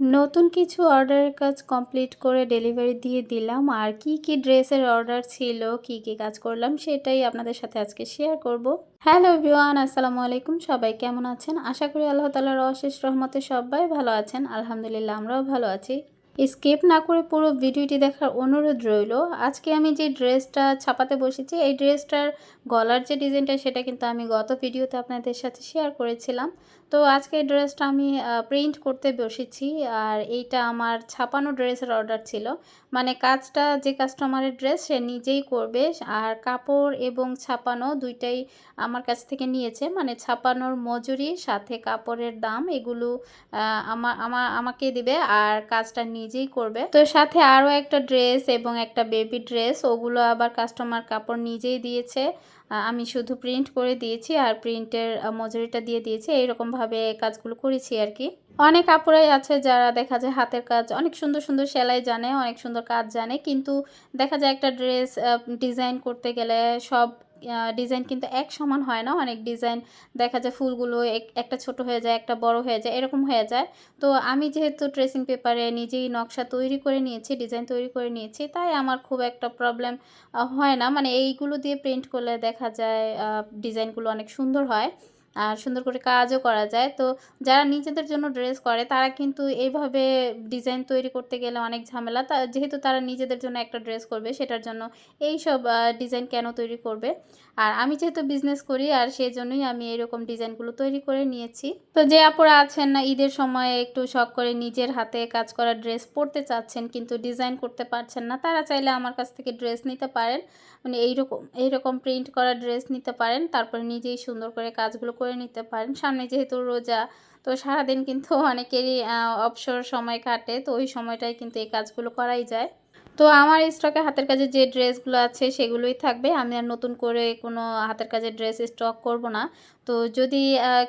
নতুন কিছু অর্ডারের কাজ কমপ্লিট করে ডেলিভারি দিয়ে দিলাম। আর কি কি ড্রেসের অর্ডার ছিল, কি কি কাজ করলাম সেটাই আপনাদের সাথে আজকে শেয়ার করব। হ্যালো এভরিওয়ান আসসালামু আলাইকুম। সবাই কেমন আছেন? আশা করি আল্লাহ তালার অশেষ রহমতে সবাই ভালো আছেন। আলহামদুলিল্লাহ আমরাও ভালো আছি। স্কিপ না করে পুরো ভিডিওটি দেখার অনুরোধ রইল, আজকে আমি যে ড্রেসটা ছাপাতে বসেছি, এই ড্রেসটার গলার যে ডিজাইনটা সেটা কিন্তু আমি গত ভিডিওতে আপনাদের সাথে শেয়ার করেছিলাম। তো আজকে ড্রেসটা আমি প্রিন্ট করতে বসেছি আর এইটা আমার ছাপানো ড্রেসের অর্ডার ছিল। মানে কাজটা, যে কাস্টমারের ড্রেস সে নিজেই করবে আর কাপড় এবং ছাপানো দুইটাই আমার কাছ থেকে নিয়েছে। মানে ছাপানোর মজুরি, সাথে কাপড়ের দাম এগুলো আমার আমার আমাকে দিবে আর কাজটা নিজেই করবে। তো সাথে আরও একটা ড্রেস এবং একটা বেবি ড্রেস ওগুলো আবার কাস্টমার কাপড় নিজেই দিয়েছে। আমি শুধু প্রিন্ট করে দিয়েছি আর প্রিন্টের মজুরিটা দিয়ে দিয়েছি। এইরকমভাবে কাজগুলো করেছি আর কি। অনেক কাপড়াই আছে যারা দেখা যায় হাতের কাজ অনেক সুন্দর সুন্দর সেলাই জানে, অনেক সুন্দর কাজ জানে, কিন্তু দেখা যায় একটা ড্রেস ডিজাইন করতে গেলে সব ডিজাইন কিন্তু এক সমান হয় না। অনেক ডিজাইন দেখা যায় ফুলগুলো একটা ছোট হয়ে যায়, একটা বড় হয়ে যায়, এরকম হয়ে যায়। তো আমি যেহেতু ট্রেসিং পেপারে নিজেই নকশা তৈরি করে নিয়েছি ডিজাইন তৈরি করে নিয়েছি, তাই আমার খুব একটা প্রবলেম হয় না। মানে এইগুলো দিয়ে প্রিন্ট করলে দেখা যায় ডিজাইনগুলো অনেক সুন্দর হয়। আর সুন্দর করে কাজও করা যায়। তো যারা নিজেদের জন্য ড্রেস করে, তারা কিন্তু এইভাবে ডিজাইন তৈরি করতে গেলে অনেক ঝামেলা। তা যেহেতু তারা নিজেদের জন্য একটা ড্রেস করবে, সেটার জন্য এই সব ডিজাইন কেন তৈরি করবে? আর আমি যেহেতু বিজনেস করি, আর সেই জন্যই আমি এরকম ডিজাইনগুলো তৈরি করে নিয়েছি। তো যে আপুরা আছেন না, ঈদের সময় একটু শখ করে নিজের হাতে কাজ করা ড্রেস পরতে চাচ্ছেন, কিন্তু ডিজাইন করতে পারছেন না, তারা চাইলে আমার কাছ থেকে ড্রেস নিতে পারেন। মানে এইরকম এইরকম প্রিন্ট করা ড্রেস নিতে পারেন, তারপরে নিজেই সুন্দর করে কাজগুলো করে নিতে পারেন। সামনে যেহেতু রোজা, তো সারাদিন কিন্তু অনেকেরই অবসর সময় কাটে, তো ওই সময়টাই কিন্তু এই কাজগুলো করাই যায়। তো আমার স্টকে হাতের কাজে যে ড্রেসগুলো আছে সেগুলোই থাকবে। আমি আর নতুন করে কোনো হাতের কাজের ড্রেস স্টক করব না। তো যদি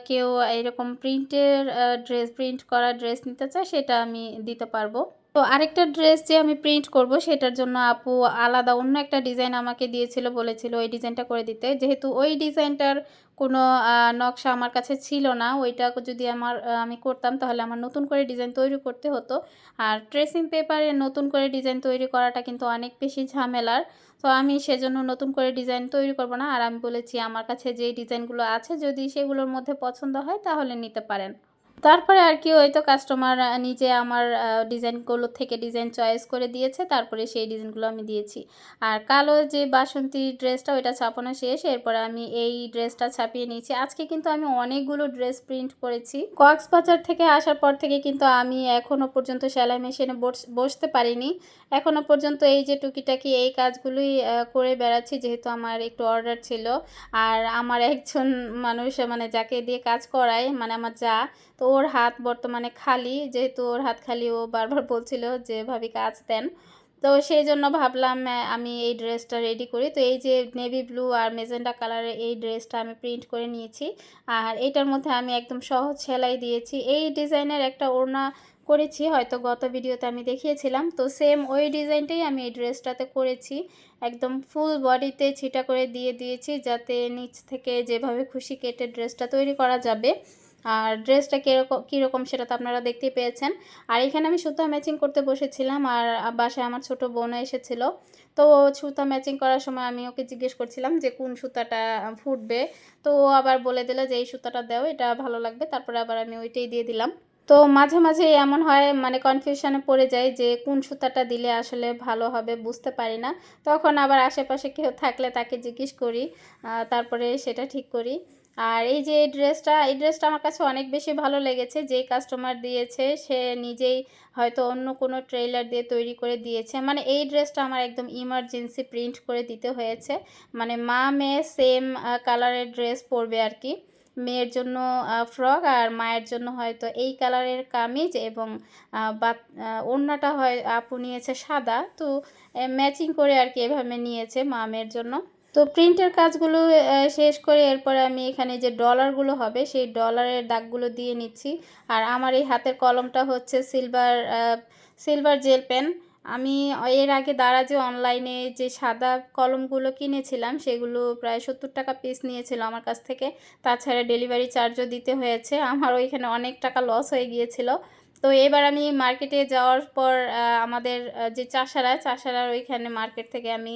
কেউ এরকম প্রিন্টের ড্রেস প্রিন্ট করা ড্রেস নিতে চায়, সেটা আমি দিতে পারব। তো আরেকটা ড্রেস যে আমি প্রিন্ট করব সেটার জন্য আপু আলাদা অন্য একটা ডিজাইন আমাকে দিয়েছিল, বলেছিল ওই ডিজাইনটা করে দিতে। যেহেতু ওই ডিজাইনটার কোনো নকশা আমার কাছে ছিল না, ওইটা যদি আমার আমি করতাম তাহলে আমার নতুন করে ডিজাইন তৈরি করতে হতো। আর ট্রেসিং পেপারে নতুন করে ডিজাইন তৈরি করাটা কিন্তু অনেক বেশি ঝামেলার। তো আমি সেজন্য নতুন করে ডিজাইন তৈরি করব না। আর আমি বলেছি আমার কাছে যেই ডিজাইনগুলো আছে, যদি সেগুলোর মধ্যে পছন্দ হয় তাহলে নিতে পারেন। তারপরে আর কি হয়তো কাস্টমার নিজে আমার ডিজাইনগুলো থেকে ডিজাইন চয়েস করে দিয়েছে, তারপরে সেই ডিজাইনগুলো আমি দিয়েছি। আর কালো যে বাসন্তী ড্রেসটা ওইটা ছাপানো শেষ, এরপরে আমি এই ড্রেসটা ছাপিয়ে নিয়েছি। আজকে কিন্তু আমি অনেকগুলো ড্রেস প্রিন্ট করেছি। কক্সবাজার থেকে আসার পর থেকে কিন্তু আমি এখনও পর্যন্ত সেলাই মেশিনে বসতে পারিনি। এখনও পর্যন্ত এই যে টুকিটাকি এই কাজগুলোই করে বেড়াচ্ছি, যেহেতু আমার একটু অর্ডার ছিল। আর আমার একজন মানুষ মানে যাকে দিয়ে কাজ করায় মানে আমার যা, তো ওর হাত বর্তমানে খালি, যেহেতু ওর হাত খালি ও বারবার বলছিল যে ভাবি কাজ দেন। তো সেই জন্য ভাবলাম আমি এই ড্রেসটা রেডি করি। তো এই যে নেভি ব্লু আর মেজেন্ডা কালারের এই ড্রেসটা আমি প্রিন্ট করে নিয়েছি। আর এইটার মধ্যে আমি একদম সহজ সেলাই দিয়েছি। এই ডিজাইনের একটা ওড়না করেছি, হয়তো গত ভিডিওতে আমি দেখিয়েছিলাম। তো সেম ওই ডিজাইনটাই আমি এই ড্রেসটাতে করেছি। একদম ফুল বডিতে ছিটা করে দিয়ে দিয়েছি, যাতে নিচ থেকে যেভাবে খুশি কেটে ড্রেসটা তৈরি করা যাবে। আর ড্রেসটা কীরকম কীরকম সেটা তো আপনারা দেখতেই পেয়েছেন। আর এখানে আমি সুতা ম্যাচিং করতে বসেছিলাম আর বাসায় আমার ছোট বোনও এসেছিল। তো সুতা ম্যাচিং করার সময় আমি ওকে জিজ্ঞেস করছিলাম যে কোন সুতাটা ফুটবে। তো ও আবার বলে দিল যে এই সুতাটা দেও, এটা ভালো লাগবে। তারপরে আবার আমি ওইটাই দিয়ে দিলাম। তো মাঝে মাঝে এমন হয় মানে কনফিউশনে পড়ে যায় যে কোন সুতাটা দিলে আসলে ভালো হবে বুঝতে পারি না। তখন আবার আশেপাশে কেউ থাকলে তাকে জিজ্ঞেস করি তারপরে সেটা ঠিক করি। আর এই যে এই ড্রেসটা এই ড্রেসটা আমার কাছে অনেক বেশি ভালো লেগেছে। যেই কাস্টমার দিয়েছে, সে নিজেই হয়তো অন্য কোনো ট্রেলার দিয়ে তৈরি করে দিয়েছে। মানে এই ড্রেসটা আমার একদম ইমার্জেন্সি প্রিন্ট করে দিতে হয়েছে। মানে মা মেয়ে সেম কালারের ড্রেস পরবে আর কি। মেয়ের জন্য ফ্রক আর মায়ের জন্য হয়তো এই কালারের কামিজ এবং ওড়নাটা হয়, আপু নিয়েছে সাদা। তো ম্যাচিং করে আর কি এভাবে নিয়েছে মা মেয়ের জন্য। তো প্রিন্টের কাজগুলো শেষ করে এরপরে আমি এখানে যে ডলারগুলো হবে, সেই ডলারের দাগগুলো দিয়ে নিচ্ছি। আর আমার এই হাতের কলমটা হচ্ছে সিলভার সিলভার জেল পেন। আমি এর আগে দ্বারা যে অনলাইনে যে সাদা কলমগুলো কিনেছিলাম, সেগুলো প্রায় সত্তর টাকা পিস নিয়েছিল আমার কাছ থেকে। তাছাড়া ডেলিভারি চার্জও দিতে হয়েছে। আমার ওইখানে অনেক টাকা লস হয়ে গিয়েছিল। তো এবার আমি মার্কেটে যাওয়ার পর আমাদের যে চাষারা চাষারার ওইখানে মার্কেট থেকে আমি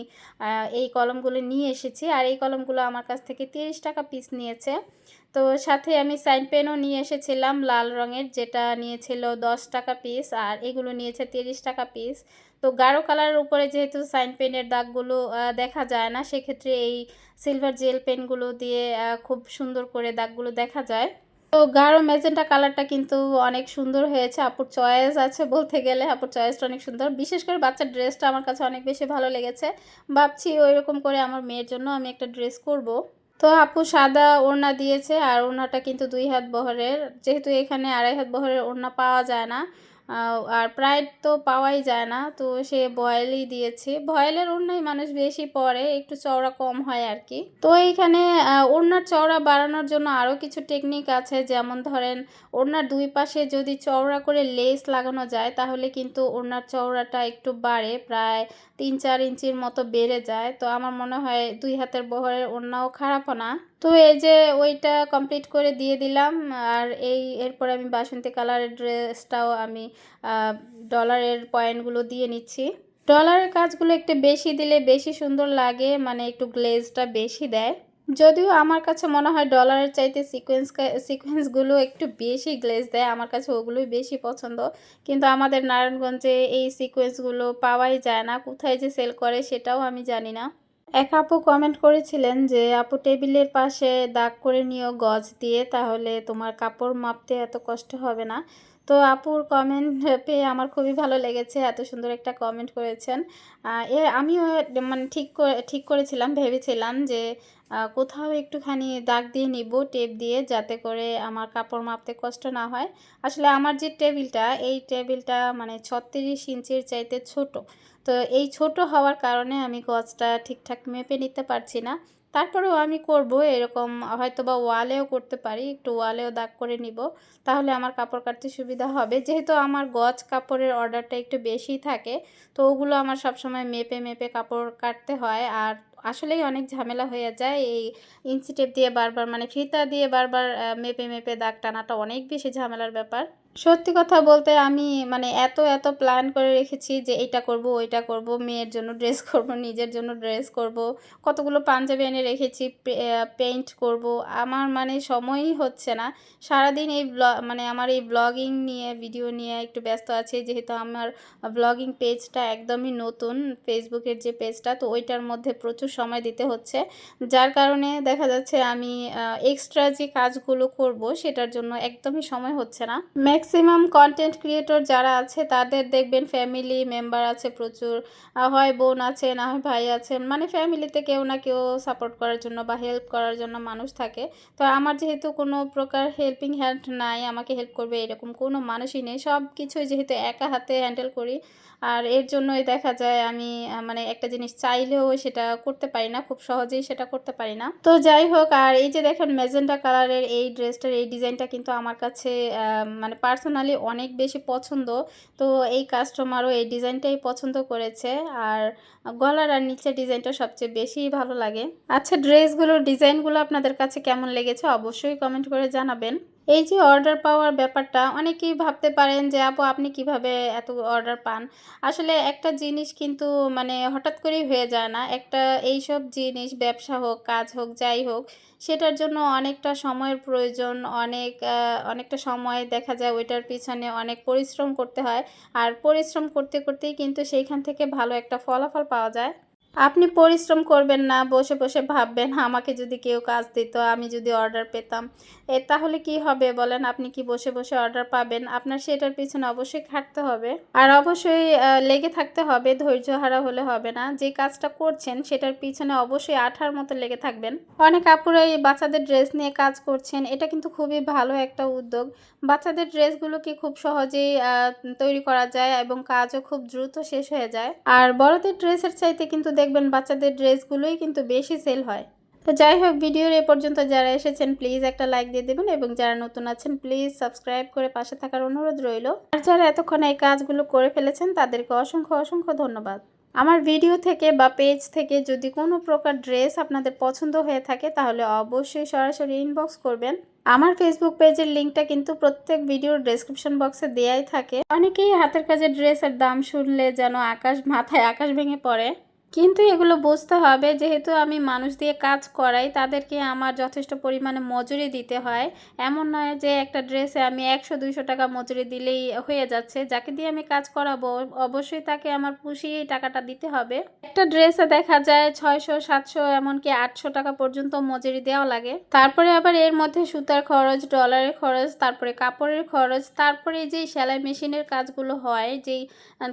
এই কলমগুলো নিয়ে এসেছি। আর এই কলমগুলো আমার কাছ থেকে তিরিশ টাকা পিস নিয়েছে। তো সাথে আমি সাইন পেনও নিয়ে এসেছিলাম লাল রঙের, যেটা নিয়েছিল দশ টাকা পিস আর এগুলো নিয়েছে তিরিশ টাকা পিস তো গাঢ় কালারের উপরে যেহেতু সাইন পেনের দাগগুলো দেখা যায় না, সেক্ষেত্রে এই সিলভার জেল পেনগুলো দিয়ে খুব সুন্দর করে দাগগুলো দেখা যায়। তো গাঢ় ম্যাজেন্টা কালারটা কিন্তু অনেক সুন্দর হয়েছে। আপুর চয়েস আছে বলতে গেলে, আপুর চয়েসটা অনেক সুন্দর। বিশেষ করে বাচ্চার ড্রেসটা আমার কাছে অনেক বেশি ভালো লেগেছে। ভাবছি ওই রকম করে আমার মেয়ের জন্য আমি একটা ড্রেস করব। তো আপু সাদা ওড়না দিয়েছে আর ওড়নাটা কিন্তু দুই হাত বহরের। যেহেতু এখানে আড়াই হাত বহরের ওড়না পাওয়া যায় না আর প্রায় তো পাওয়াই যায় না, তো সে বয়েলই দিয়েছে। ভয়েলের ওড়নাই মানুষ বেশি পরে, একটু চওড়া কম হয় আর কি। তো এইখানে ওড়নার চওড়া বাড়ানোর জন্য আরও কিছু টেকনিক আছে। যেমন ধরেন, ওড়নার দুই পাশে যদি চওড়া করে লেস লাগানো যায়, তাহলে কিন্তু ওড়নার চওড়াটা একটু বাড়ে, প্রায় তিন চার ইঞ্চির মতো বেড়ে যায়। তো আমার মনে হয় দুই হাতের বহরের ওড়নাও খারাপ না। তো এই যে ওইটা কমপ্লিট করে দিয়ে দিলাম। আর এই এরপরে আমি বাসন্তী কালারের ড্রেসটাও আমি ডলারের পয়েন্টগুলো দিয়ে নিচ্ছি। ডলারের কাজগুলো একটু বেশি দিলে বেশি সুন্দর লাগে মানে একটু গ্লেজটা বেশি দেয়। যদিও আমার কাছে মনে হয় ডলারের চাইতে সিকোয়েন্স সিকোয়েন্সগুলো একটু বেশি গ্লেজ দেয়। আমার কাছে ওগুলোই বেশি পছন্দ। কিন্তু আমাদের নারায়ণগঞ্জে এই সিকোয়েন্সগুলো পাওয়াই যায় না। কোথায় যে সেল করে সেটাও আমি জানি না। এক আপু কমেন্ট করেছিলেন যে, আপু টেবিলের পাশে দাগ করে নিও গজ দিয়ে, তাহলে তোমার কাপড় মাপতে এত কষ্ট হবে না। তো আপুর কমেন্ট পেয়ে আমার খুবই ভালো লেগেছে, এত সুন্দর একটা কমেন্ট করেছেন। এ আমিও মানে ঠিক ঠিক করেছিলাম, ভেবেছিলাম যে কোথাও একটুখানি দাগ দিয়ে নিব, টেপ দিয়ে, যাতে করে আমার কাপড় মাপতে কষ্ট না হয়। আসলে আমার যে টেবিলটা, এই টেবিলটা মানে ছত্রিশ ইঞ্চির চাইতে ছোট। তো এই ছোট হওয়ার কারণে আমি গজটা ঠিকঠাক মেপে নিতে পারছি না। তারপরেও আমি করব এরকম হয়তো বা ওয়ালেও করতে পারি, একটু ওয়ালেও দাগ করে নিব, তাহলে আমার কাপড় কাটতে সুবিধা হবে। যেহেতু আমার গজ কাপড়ের অর্ডারটা একটু বেশি থাকে, তো ওগুলো আমার সবসময় মেপে মেপে কাপড় কাটতে হয়। আর আসলেই অনেক ঝামেলা হয়ে যায়, এই ইঞ্চি টেপ দিয়ে বারবার মানে ফিতা দিয়ে বারবার মেপে মেপে দাগ টানাটা অনেক বেশি ঝামেলার ব্যাপার। সত্যি কথা বলতে আমি মানে এত এত প্ল্যান করে রেখেছি যে এটা করব, ওইটা করব, মেয়ের জন্য ড্রেস করব, নিজের জন্য ড্রেস করব, কতগুলো পাঞ্জাবি এনে রেখেছি পেইন্ট করব, আমার মানে সময়ই হচ্ছে না। সারাদিন এই মানে আমার এই ব্লগিং নিয়ে ভিডিও নিয়ে একটু ব্যস্ত আছে, যেহেতু আমার ব্লগিং পেজটা একদমই নতুন ফেসবুকের যে পেজটা তো ওইটার মধ্যে প্রচুর সময় দিতে হচ্ছে। যার কারণে দেখা যাচ্ছে আমি এক্সট্রা যে কাজগুলো করব, সেটার জন্য একদমই সময় হচ্ছে না। ম্যাক্সিমাম কন্টেন্ট ক্রিয়েটর যারা আছে, তাদের দেখবেন ফ্যামিলি মেম্বার আছে প্রচুর। হয় বোন আছে, না হয় ভাই আছেন। মানে ফ্যামিলিতে কেউ না কেউ সাপোর্ট করার জন্য বা হেল্প করার জন্য মানুষ থাকে। তো আমার যেহেতু কোনো প্রকার হেল্পিং হ্যান্ড নাই, আমাকে হেল্প করবে এরকম কোনো মানুষই নেই। সব কিছুই যেহেতু একা হাতে হ্যান্ডেল করি আর এর জন্যই দেখা যায় আমি মানে একটা জিনিস চাইলেও সেটা করতে পারি না, খুব সহজেই সেটা করতে পারি না। তো যাই হোক, আর এই যে দেখেন মেজেন্টা কালারের এই ড্রেসটার এই ডিজাইনটা কিন্তু আমার কাছে মানে পার্সোনালি অনেক বেশি পছন্দ। তো এই কাস্টমারও এই ডিজাইনটাই পছন্দ করেছে, আর গলার আর নিচের ডিজাইনটা সবচেয়ে বেশি ভালো লাগে। আচ্ছা ড্রেসগুলোর ডিজাইনগুলো আপনাদের কাছে কেমন লেগেছে অবশ্যই কমেন্ট করে জানাবেন। এই যে অর্ডার পাওয়ার ব্যাপারটা, অনেকেই ভাবতে পারেন যে, আপু, আপনি কীভাবে এত অর্ডার পান? আসলে একটা জিনিস কিন্তু মানে হঠাৎ করেই হয়ে যায় না। একটা এইসব জিনিস, ব্যবসা হোক, কাজ হোক, যাই হোক, সেটার জন্য অনেকটা সময়ের প্রয়োজন, অনেক অনেকটা সময় দেখা যায় ওইটার পিছনে অনেক পরিশ্রম করতে হয়। আর পরিশ্রম করতে, করতেই কিন্তু সেইখান থেকে ভালো একটা ফলাফল পাওয়া যায়। আপনি পরিশ্রম করবেন না, বসে বসে ভাববেন, আমাকে যদি কেউ কাজ দিত, আমি যদি অর্ডার পেতাম। এ তাহলে কি হবে বলেন? আপনি কি বসে বসে অর্ডার পাবেন? আপনার সেটার পিছনে অবশ্যই খাটতে হবে। আর অবশ্যই লেগে থাকতে হবে, ধৈর্য হারা হলে হবে না। যে কাজটা করছেন, সেটার পিছনে অবশ্যই আঠার মতো লেগে থাকবেন। অনেক আপুরা এই বাচ্চাদের ড্রেস নিয়ে কাজ করছেন, এটা কিন্তু খুবই ভালো একটা উদ্যোগ। বাচ্চাদের ড্রেসগুলোকে খুব সহজেই তৈরি করা যায় এবং কাজও খুব দ্রুত শেষ হয়ে যায়। আর বড়দের ড্রেসের চাইতে কিন্তু দেখবেন বাচ্চাদের ড্রেসগুলোই কিন্তু বেশি সেল হয়। তো যাই হোক, ভিডিওর এ পর্যন্ত যারা এসেছেন, প্লিজ একটা লাইক দিয়ে দেবেন এবং যারা নতুন আছেন, প্লিজ সাবস্ক্রাইব করে পাশে থাকার অনুরোধ রইল। আর যারা এতক্ষণ এই কাজগুলো করে ফেলেছেন, তাদেরকে অসংখ্য অসংখ্য ধন্যবাদ। আমার ভিডিও থেকে বা পেজ থেকে যদি কোনো প্রকার ড্রেস আপনাদের পছন্দ হয়ে থাকে, তাহলে অবশ্যই সরাসরি ইনবক্স করবেন। আমার ফেসবুক পেজের লিঙ্কটা কিন্তু প্রত্যেক ভিডিওর ডেসক্রিপশন বক্সে দেয়াই থাকে। অনেকেই হাতের কাজের ড্রেসের দাম শুনলে যেন আকাশ, মাথায় আকাশ ভেঙে পড়ে। কিন্তু এগুলো বুঝতে হবে, যেহেতু আমি মানুষ দিয়ে কাজ করাই, তাদেরকে আমার যথেষ্ট পরিমাণে মজুরি দিতে হয়। এমন নয় যে একটা ড্রেসে আমি একশো, দুইশো টাকা মজুরি দিলেই হয়ে যাচ্ছে। যাকে দিয়ে আমি কাজ করাবো, অবশ্যই তাকে আমার পুষিয়ে এই টাকাটা দিতে হবে। একটা ড্রেসে দেখা যায় ছয়শো, সাতশো, এমনকি আটশো টাকা পর্যন্ত মজুরি দেওয়া লাগে। তারপরে আবার এর মধ্যে সুতার খরচ, ডলারের খরচ, তারপরে কাপড়ের খরচ, তারপরে যেই সেলাই মেশিনের কাজগুলো হয়, যেই,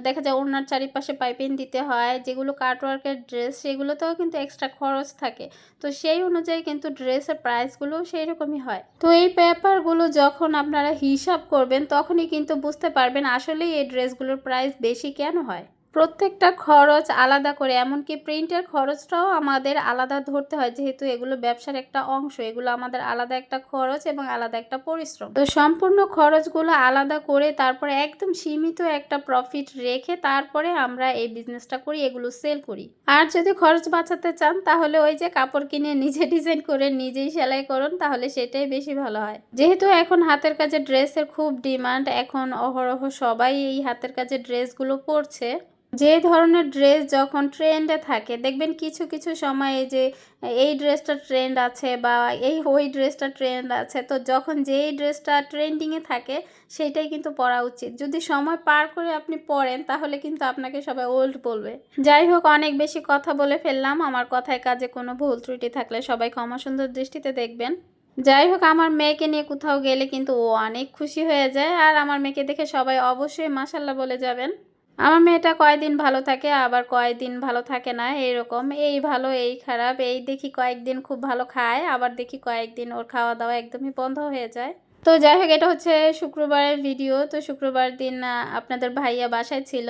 দেখা যায় ওনার চারিপাশে পাইপিং দিতে হয়, যেগুলো কাটওয়ার্কের ড্রেস সেগুলোতেও কিন্তু এক্সট্রা খরচ থাকে। তো সেই অনুযায়ী কিন্তু ড্রেসের প্রাইসগুলো সেই রকমই হয়। তো এই পেপারগুলো যখন আপনারা হিসাব করবেন, তখনই কিন্তু বুঝতে পারবেন আসলেই এই ড্রেসগুলোর প্রাইস বেশি কেন হয়। প্রত্যেকটা খরচ আলাদা করে, এমনকি প্রিন্টের খরচটাও আমাদের আলাদা ধরতে হয়, যেহেতু এগুলো ব্যবসার একটা অংশ, এগুলো আমাদের আলাদা একটা খরচ এবং আলাদা একটা পরিশ্রম। তো সম্পূর্ণ খরচগুলো আলাদা করে, তারপরে একদম সীমিত একটা প্রফিট রেখে তারপরে আমরা এই বিজনেসটা করি, এগুলো সেল করি। আর যদি খরচ বাঁচাতে চান, তাহলে ওই যে কাপড় কিনে নিজে ডিজাইন করে নিজেই সেলাই করুন, তাহলে সেটাই বেশি ভালো হয়। যেহেতু এখন হাতের কাজে ড্রেসের খুব ডিমান্ড এখন অহরহ সবাই এই হাতের কাজে ড্রেসগুলো পরছে যে ধরনের ড্রেস যখন ট্রেন্ডে থাকে, দেখবেন কিছু কিছু সময় যে, এই ড্রেসটা ট্রেন্ড আছে বা এই, ওই ড্রেসটা ট্রেন্ড আছে, তো যখন যেই ড্রেসটা ট্রেন্ডিংয়ে থাকে, সেইটাই কিন্তু পরা উচিত। যদি সময় পার করে আপনি পরেন, তাহলে কিন্তু আপনাকে সবাই ওল্ড বলবে। যাই হোক, অনেক বেশি কথা বলে ফেললাম। আমার কথায় কাজে কোনো ভুল ত্রুটি থাকলে সবাই ক্ষমা সুন্দর দৃষ্টিতে দেখবেন। যাই হোক, আমার মেয়েকে নিয়ে কোথাও গেলে কিন্তু ও অনেক খুশি হয়ে যায়। আর আমার মেয়েকে দেখে সবাই অবশ্যই মাসাল্লাহ বলে যাবেন। আমার মেয়েটা কয়দিন ভালো থাকে, আবার কয়দিন ভালো থাকে না, এইরকম। এই ভালো, এই খারাপ, এই দেখি কয়েকদিন খুব ভালো খায়, আবার দেখি কয়েকদিন ওর খাওয়া দাওয়া একদমই বন্ধ হয়ে যায়। তো যাই হোক, এটা হচ্ছে শুক্রবারের ভিডিও তো শুক্রবার দিন আপনাদের ভাইয়া বাসায় ছিল।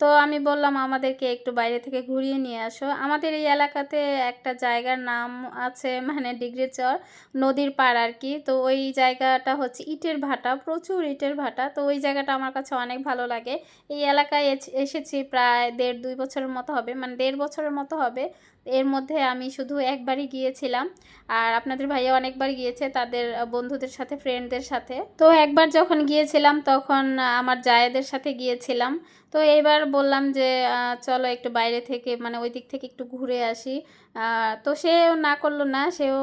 তো আমি বললাম, আমাদেরকে একটু বাইরে থেকে ঘুরিয়ে নিয়ে আসো। আমাদের এই এলাকাতে একটা জায়গার নাম আছে মানে ডিগ্রি চর, নদীর পাড় আর কি। তো ওই জায়গাটা হচ্ছে ইটের ভাটা, প্রচুর ইটের ভাটা। তো ওই জায়গাটা আমার কাছে অনেক ভালো লাগে। এই এলাকায় এসেছি প্রায় দেড় দুই বছরের মতো হবে মানে দেড় বছরের মতো হবে। এর মধ্যে আমি শুধু একবারই গিয়েছিলাম। আর আপনাদের ভাইয়া অনেকবার গিয়েছে তাদের বন্ধুদের সাথে ফ্রেন্ডদের সাথে। তো একবার যখন গিয়েছিলাম তখন আমার জায়েদের সাথে গিয়েছিলাম। তো এইবার বললাম যে চলো একটু বাইরে থেকে মানে ওই দিক থেকে একটু ঘুরে আসি। তো সেও না করল না, সেও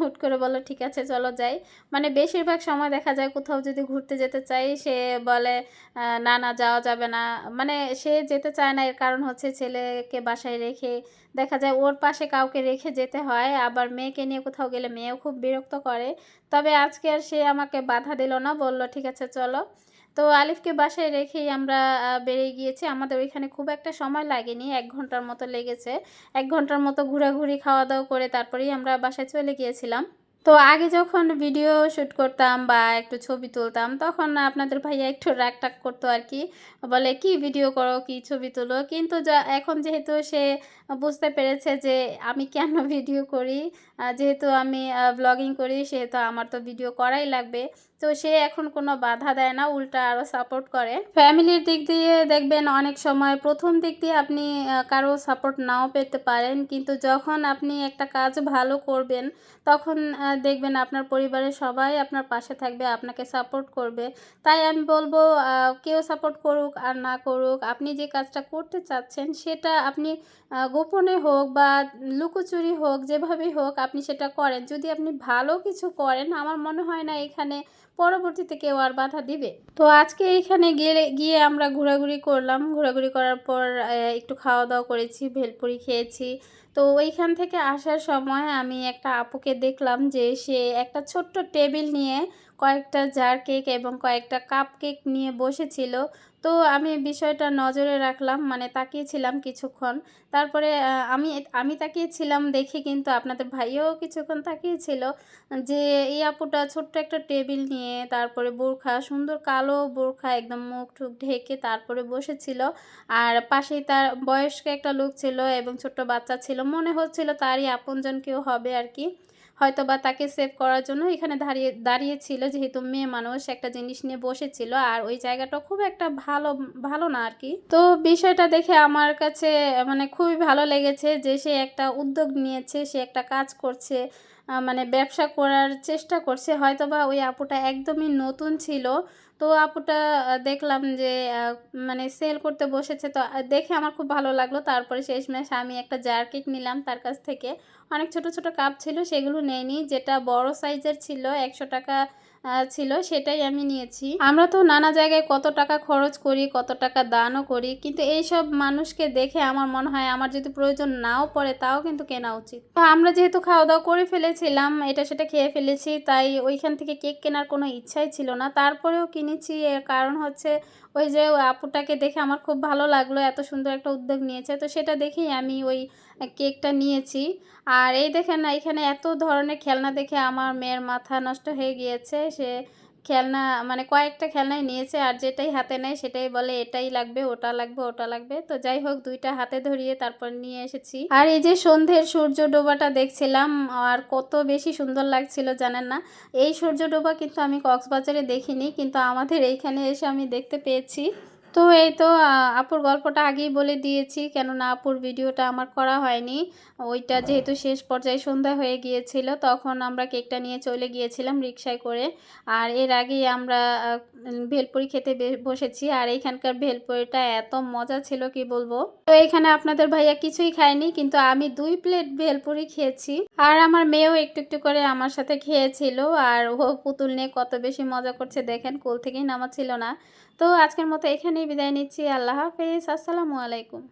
হুট করে বলল, ঠিক আছে, চলো যাই। মানে বেশিরভাগ সময় দেখা যায় কোথাও যদি ঘুরতে যেতে চাই, সে বলে না না, যাওয়া যাবে না। মানে সে যেতে চায় না, এর কারণ হচ্ছে ছেলেকে বাসায় রেখে দেখা যায় ওর পাশে কাউকে রেখে যেতে হয়, আবার মেয়েকে নিয়ে কোথাও গেলে মেয়েও খুব বিরক্ত করে। তবে আজকে আর সে আমাকে বাধা দিল না, বলল, ঠিক আছে, চলো। তো আলিফকে বাসায় রেখেই আমরা বেরিয়ে গিয়েছি। আমাদের ওইখানে খুব একটা সময় লাগেনি, এক ঘণ্টার মতো লেগেছে। এক ঘণ্টার মতো ঘোরাঘুরি খাওয়া দাওয়া করে তারপরেই আমরা বাসায় চলে গিয়েছিলাম। তো আগে যখন ভিডিও শ্যুট করতাম বা একটু ছবি তুলতাম, তখন আপনাদের ভাইয়া একটু রাগ টাক করতো আর কি। বলে, কি ভিডিও করো? কি ছবি তুলো? কিন্তু এখন যেহেতু সে বুঝতে পেরেছে যে আমি কেন ভিডিও করি যেহেতু আমি ব্লগিং করি, সেহেতু আমার তো ভিডিও করাই লাগবে। তো সে এখন কোনো বাধা দেয় না, উল্টা আরও সাপোর্ট করে। ফ্যামিলির দিক দিয়ে দেখবেন অনেক সময় প্রথম দিক দিয়ে আপনি কারও সাপোর্ট নাও পেতে পারেন। কিন্তু যখন আপনি একটা কাজ ভালো করবেন, তখন দেখবেন আপনার পরিবারের সবাই আপনার পাশে থাকবে, আপনাকে সাপোর্ট করবে। তাই আমি বলব কেউ সাপোর্ট করুক আর না করুক, আপনি যে কাজটা করতে চাচ্ছেন, সেটা আপনি গোপনে হোক বা লুকোচুরি হোক, যেভাবেই হোক আপনি সেটা করেন। যদি আপনি ভালো কিছু করেন, আমার মনে হয় না এখানে পরবর্তীতে কেউ আর বাধা দিবে। তো আজকে এইখানে গিয়ে গিয়ে আমরা ঘোরাঘুরি করলাম। ঘোরাঘুরি করার পর একটু খাওয়া দাওয়া করেছি, ভেলপুরি খেয়েছি। তো ওইখান থেকে আসার সময় আমি একটা আপুকে দেখলাম যে সে একটা ছোট্ট টেবিল নিয়ে কয়েকটা জার কেক এবং কয়েকটা কাপ কেক নিয়ে বসেছিল। তো আমি বিষয়টা নজরে রাখলাম মানে তাকিয়েছিলাম কিছুক্ষণ। তারপরে আমি আমি তাকিয়েছিলাম দেখে কিন্তু আপনাদের ভাইও কিছুক্ষণ তাকিয়েছিল যে, এই আপুটা ছোট্ট একটা টেবিল নিয়ে, তারপরে বোরখা, সুন্দর কালো বোরখা একদম মুখ ঠুক ঢেকে তারপরে বসেছিল। আর পাশেই তার বয়স্ক একটা লোক ছিল এবং ছোট্ট বাচ্চা ছিল। মনে হচ্ছিল তারই আপনজন কেউ হবে আর কি। হয়তো বা তাকে সেভ করার জন্য এখানে দাঁড়িয়ে, দাঁড়িয়েছিল। যেহেতু মেয়ে মানুষ, একটা জিনিস নিয়ে বসেছিল। আর ওই জায়গাটা খুব একটা ভালো ভালো না আর কি। তো বিষয়টা দেখে আমার কাছে মানে খুবই ভালো লেগেছে যে সে একটা উদ্যোগ নিয়েছে, সে একটা কাজ করছে মানে ব্যবসা করার চেষ্টা করছে। হয়তো বা ওই আপুটা একদমই নতুন ছিল। তো আপুটা দেখলাম যে মানে সেল করতে বসেছে। তো দেখে আমার খুব ভালো লাগল। তারপরে শেষমেশ আমি একটা জার কেক নিলাম তার কাছ থেকে। অনেক ছোট ছোট কাপ ছিল, সেগুলো নেয়নি। যেটা বড় সাইজের ছিল, একশো টাকা ছিল, সেটাই আমি নিয়েছি। আমরা তো নানা জায়গায় কত টাকা খরচ করি, কত টাকা দানও করি, কিন্তু এইসব মানুষকে দেখে আমার মনে হয় আমার যদি প্রয়োজন নাও পড়ে, তাও কিন্তু কেনা উচিত। তো আমরা যেহেতু খাওয়া দাওয়া করে ফেলেছিলাম, এটা সেটা খেয়ে ফেলেছি, তাই ওইখান থেকে কেক কেনার কোনো ইচ্ছাই ছিল না। তারপরেও কিনেছি, এর কারণ হচ্ছে ওই যে আপুটাকে দেখে আমার খুব ভালো লাগল, এত সুন্দর একটা উদ্যোগ নিয়েছে। তো সেটা দেখেই আমি ওই কেকটা নিয়েছি। আর এই দেখেন না, এখানে এত ধরনের খেলনা দেখে আমার মেয়ের মাথা নষ্ট হয়ে গিয়েছে সে খেলনা মানে কয়েকটা খেলনাই নিয়েছে আর যেটাই হাতে নেয় সেটাই বলে, এটাই লাগবে, ওটা লাগবে ওটা লাগবে। তো যাই হোক, দুইটা হাতে ধরিয়ে তারপর নিয়ে এসেছি। আর এই যে সন্ধ্যের সূর্য ডোবাটা দেখছিলাম, আর কত বেশি সুন্দর লাগছিল জানেন না? এই সূর্য ডোবা কিন্তু আমি কক্সবাজারে দেখিনি, কিন্তু আমাদের এইখানে এসে আমি দেখতে পেয়েছি। তো এই তো আপুর গল্পটা আগেই বলে দিয়েছি, কেননা আপুর ভিডিওটা আমার করা হয়নি। ওইটা যেহেতু শেষ পর্যায়ে সন্ধ্যা হয়ে গিয়েছিল, তখন আমরা কেকটা নিয়ে চলে গিয়েছিলাম রিক্সায় করে। আর এর আগেই আমরা ভেলপুরি খেতে বসেছি আর এইখানকার ভেলপুরিটা এত মজা ছিল, কি বলব? তো এখানে আপনাদের ভাইয়া কিছুই খায়নি, কিন্তু আমি দুই প্লেট ভেলপুরি খেয়েছি। আর আমার মেয়েও একটু একটু করে আমার সাথে খেয়েছিল, আর ও পুতুল নিয়ে কত বেশি মজা করছে, দেখেন কোল থেকেই নামা ছিল না। তো আজকের মতো এখানেই বিদায় নিচ্ছি, আল্লাহ হাফেজ, আসসালামু আলাইকুম।